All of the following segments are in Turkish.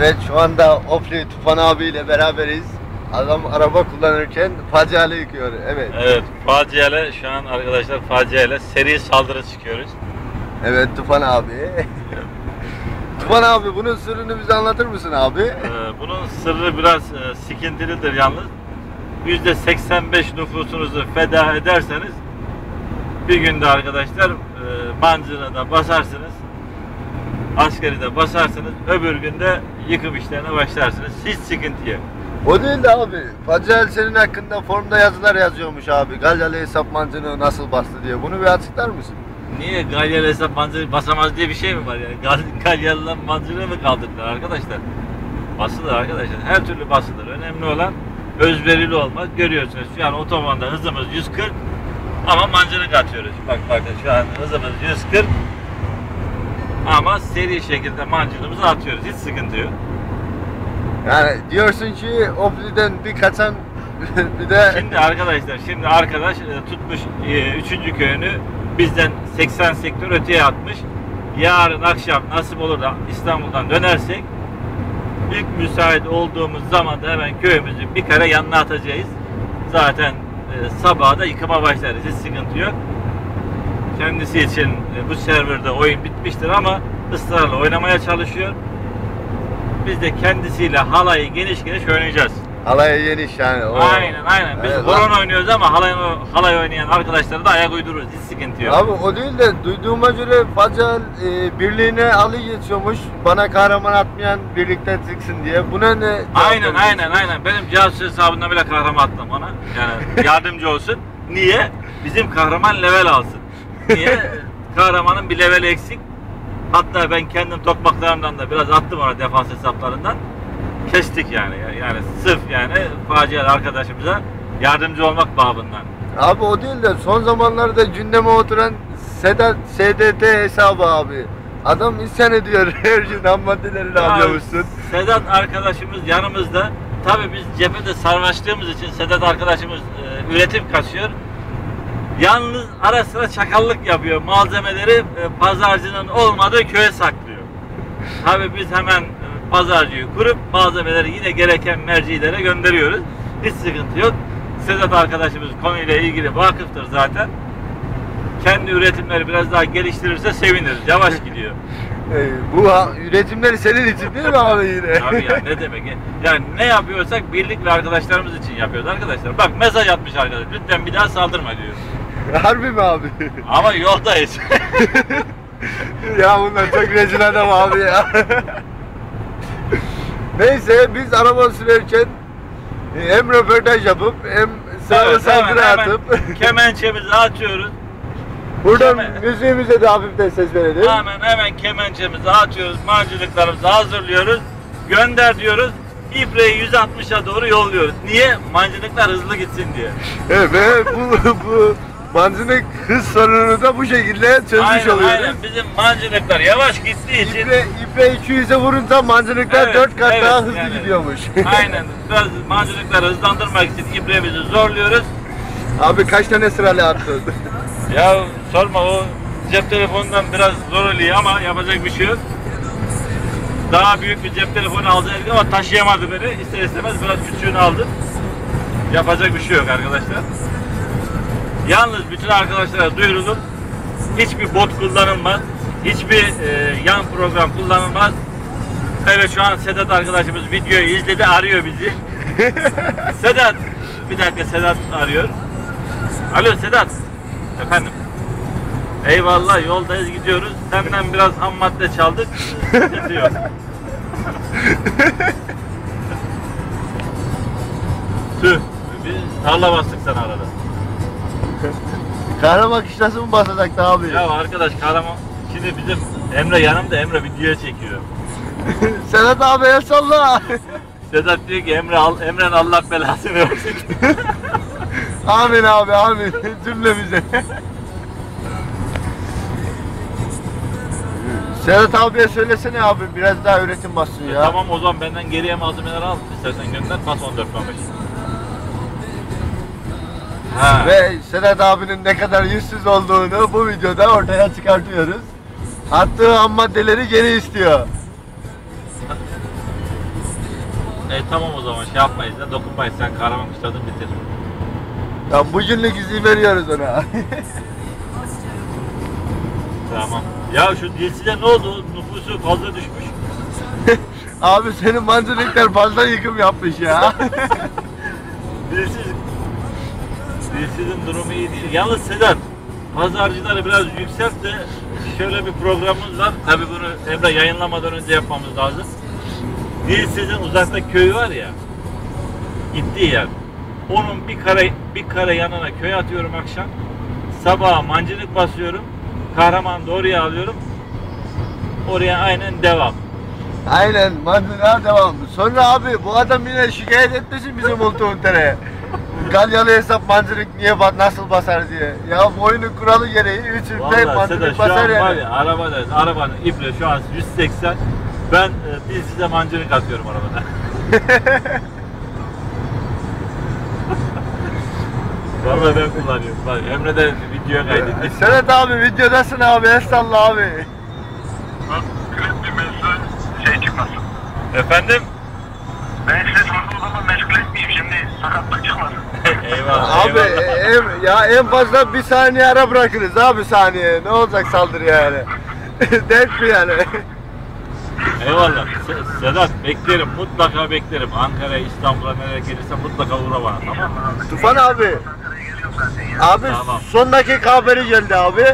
Evet şu anda Ofli Tufan abiyle beraberiz. Adam araba kullanırken facialı yıkıyor. Evet. Evet, faciayla şu an arkadaşlar faciayla seri saldırı çıkıyoruz. Evet Tufan abi. Tufan abi bunun sırrını bize anlatır mısın abi? Ee, bunun sırrı biraz e, sikintilidir yalnız. %85 nüfusunuzu feda ederseniz bir günde arkadaşlar e, bancına da basarsınız. Askeri de basarsınız. Öbür günde yıkım işlerine başlarsınız. Hiç sıkıntı yok. O değil de abi. Facial senin hakkında formda yazılar yazıyormuş abi. Galyalı hesap mancını nasıl bastı diye. Bunu bir açıklar mısın? Niye Galyalı hesap mancını basamaz diye bir şey mi var yani? Gal Galyalı'dan mancını mı kaldırdılar arkadaşlar? Basılır arkadaşlar. Her türlü basılır. Önemli olan özverili olmak. Görüyorsunuz şu an otobanda hızımız 140 ama mancını katıyoruz. Bak bakın şu an hızımız 140 ama seri şekilde mancınımızı atıyoruz. Hiç sıkıntı yok. Yani diyorsun ki Ofli'den bir kaçan bir de Şimdi arkadaşlar şimdi arkadaş e, tutmuş 3. köyünü bizden 80 sektör öteye atmış. Yarın akşam nasip olur da İstanbul'dan dönersek ilk müsait olduğumuz zaman da hemen köyümüzü bir kere yanına atacağız. Zaten e, sabaha da yıkıma başlarız. Hiç sıkıntı yok. Kendisi için e, bu serverda oyun bitmiştir ama ısrarla oynamaya çalışıyor. Biz de kendisiyle halayı geniş geniş oynayacağız. alaya yeniş yani. O. Aynen aynen. Biz Evet, horon oynuyoruz ama halay, halay oynayan arkadaşlara da ayak uydururuz. Hiç sıkıntı yok. Abi o değil de duyduğuma göre Facal e, birliğine Ali geçiyormuş. Bana kahraman atmayan birlikte çıksın diye. Buna ne? aynen aynen aynen. Benim casus hesabından bile kahraman attım ona. Yani yardımcı olsun. Niye? Bizim kahraman level alsın. Niye? Kahramanın bir level eksik. Hatta ben kendim tokmaklarımdan da biraz attım ona defans hesaplarından. Kestik yani. Yani sırf yani facialı arkadaşımıza yardımcı olmak babından. Abi o değil de son zamanlarda gündeme oturan Sedat SDT hesabı abi. Adam isyan ediyor her gün ham maddelerini alıyormuşsun. Sedat arkadaşımız yanımızda. Tabii biz cephede sarmaştığımız için Sedat arkadaşımız e, üretim kasıyor. Yalnız ara sıra çakallık yapıyor. Malzemeleri e, pazarcının olmadığı köye saklıyor. Tabii biz hemen e, pazarcıyı kurup malzemeleri yine gereken mercilere gönderiyoruz. Hiç sıkıntı yok. Sedat arkadaşımız konuyla ilgili vakıftır zaten. Kendi üretimleri biraz daha geliştirirse seviniriz. Yavaş gidiyor. Ee, bu ha- üretimleri senin için değil mi abi yine? Abi ya ne demek ya? Yani ne yapıyorsak birlik ve arkadaşlarımız için yapıyoruz arkadaşlar. Bak mesaj atmış arkadaş. Lütfen bir daha saldırma diyor. Harbi mi abi? Ama yoldayız. ya bunlar çok rezil adam abi ya. Neyse biz araba sürerken e, hem röportaj yapıp hem saldırı hemen atıp kemençemizi atıyoruz. buradan hemen- müziğimize de hafiften ses verelim. Hemen hemen kemençemizi atıyoruz. Mancınıklarımızı hazırlıyoruz. Gönder diyoruz. İbreyi 160'a doğru yolluyoruz. Niye? Mancınıklar hızlı gitsin diye. Evet, ve bu, bu benzinlik hız sorununu da bu şekilde çözmüş aynen oluyoruz. aynen. Bizim mancınıklar yavaş gittiği için İbre, ibre 200'e vurunca mancınıklar Evet, 4 kat evet, daha hızlı yani. gidiyormuş. Aynen. Mancınıkları hızlandırmak için ibremizi zorluyoruz. Abi kaç tane sıralı attın? Ya sorma o cep telefonundan biraz zor oluyor ama yapacak bir şey yok. Daha büyük bir cep telefonu alacaktık ama taşıyamadı beni. İster istemez biraz küçüğünü aldım. Yapacak bir şey yok arkadaşlar. Yalnız bütün arkadaşlara duyurulur. Hiçbir bot kullanılmaz. Hiçbir e, yan program kullanılmaz. Evet şu an Sedat arkadaşımız videoyu izledi arıyor bizi. Sedat bir dakika Sedat arıyor. Alo Sedat. Efendim. Eyvallah yoldayız gidiyoruz. Senden biraz ham madde çaldık. Yok. Tüh. Biz tarla bastık sana arada. Kahraman kışlası mı basacaktı abi? Ya arkadaş kahraman şimdi bizim Emre yanımda Emre video çekiyor. Sedat abi el salla. Sedat diyor ki Emre al, Emre'nin Allah belasını versin. amin abi amin cümlemize. Sedat abiye söylesene abi biraz daha üretim bassın ya. tamam o zaman benden geriye malzemeleri al. İstersen gönder bas 14 15. Ha. Ve Sedat abinin ne kadar yüzsüz olduğunu bu videoda ortaya çıkartıyoruz. Attığı ham maddeleri geri istiyor. E tamam o zaman şey yapmayız da dokunmayız. Sen kahraman kuşladın bitir. Ya bugünlük izin veriyoruz ona. Tamam. Ya şu DLC'de ne oldu? Nüfusu fazla düşmüş. Abi senin mancınıklar fazla yıkım yapmış ya. Dilsiz. Dilsiz'in durumu iyi değil. Yalnız Sedat, pazarcıları biraz yükselt de şöyle bir programımız var. Tabii bunu Emre yayınlamadan önce yapmamız lazım. Dilsiz'in uzakta köyü var ya, gittiği yer. Onun bir kare bir kare yanına köy atıyorum akşam. Sabaha mancınık basıyorum. Kahraman doğruya alıyorum. Oraya aynen devam. Aynen mancınığa devam. Sonra abi bu adam yine şikayet etmesin bizim Ultumuntere'ye. Galyalı hesap mancınık niye bak nasıl basar diye. Ya bu oyunun kuralı gereği 3 tek Vallahi Sedat mancınık şu an basar var yani. ya arabadayız. Arabanın ibre şu an 180. Ben e, dilsize mancınık atıyorum arabada. Vallahi ben kullanıyorum. Bak Emre de videoya kaydetti. Senet abi videodasın abi el salla abi. bir mevzu şey çıkmasın. Efendim? Ben size sorduğum zaman meşgul etmeyeyim şimdi sakatlık. Eyvallah. Abi eyvallah. e, em- ya en fazla bir saniye ara bırakırız abi saniye. Ne olacak saldırı yani. Dert mi yani? Eyvallah. Se- Sedat beklerim. Mutlaka beklerim. Ankara'ya, İstanbul'a nereye gelirse mutlaka uğra bana. Tamam mı? Tufan abi. Abi Tamam. son dakika haberi geldi abi.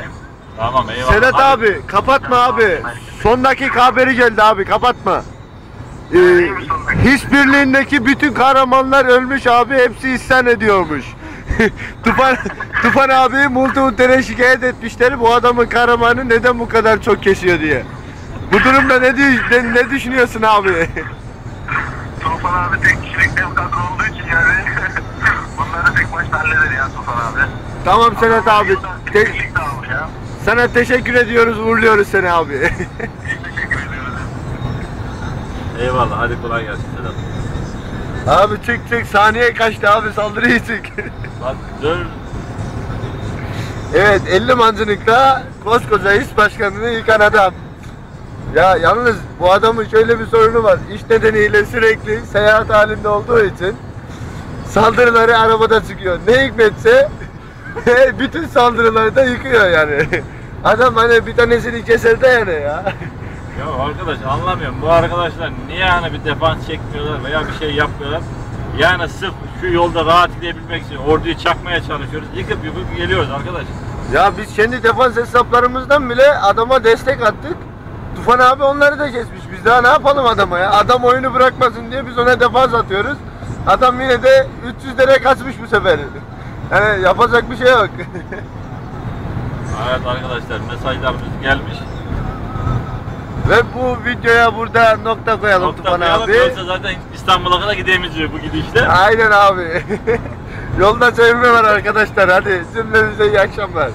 Tamam eyvallah. Sedat Hadi. abi kapatma abi. Son dakika haberi geldi abi kapatma. Ee, Hisbirliğindeki bütün kahramanlar ölmüş abi hepsi isyan ediyormuş. Tufan, Tufan abi Multimutere şikayet etmişler bu adamın kahramanı neden bu kadar çok kesiyor diye. Bu durumda ne, ne, ne düşünüyorsun abi? Tufan abi tek kişilik dev kadro olduğu için yani bunları tek başına halleder ya Tufan abi. tamam Senet abi. Te- sana teşekkür ediyoruz uğurluyoruz seni abi. Eyvallah. Hadi kolay gelsin Sedat. abi çık çık saniye kaçtı abi saldırıyı çık. Bak dur. Evet 50 mancınıkta koskoca his başkanını yıkan adam. Ya yalnız bu adamın şöyle bir sorunu var. İş nedeniyle sürekli seyahat halinde olduğu için saldırıları arabada çıkıyor. Ne hikmetse bütün saldırıları da yıkıyor yani. Adam hani bir tanesini keser de yani ya. Ya arkadaş anlamıyorum. Bu arkadaşlar niye hani bir defans çekmiyorlar veya bir şey yapmıyorlar? Yani sırf şu yolda rahat gidebilmek için orduyu çakmaya çalışıyoruz. Yıkıp yıkıp geliyoruz arkadaş. Ya biz kendi defans hesaplarımızdan bile adama destek attık. Tufan abi onları da kesmiş. Biz daha ne yapalım adama ya? Adam oyunu bırakmasın diye biz ona defans atıyoruz. Adam yine de 300 lira kaçmış bu sefer. Yani yapacak bir şey yok. Evet arkadaşlar mesajlarımız gelmiş. Ve bu videoya burada nokta koyalım Nokta Tufan koyalım, abi. Yoksa zaten İstanbul'a kadar gidemeyeceğiz bu gidişle. Aynen abi. Yolda çevirme var arkadaşlar. Hadi cümlenize iyi akşamlar.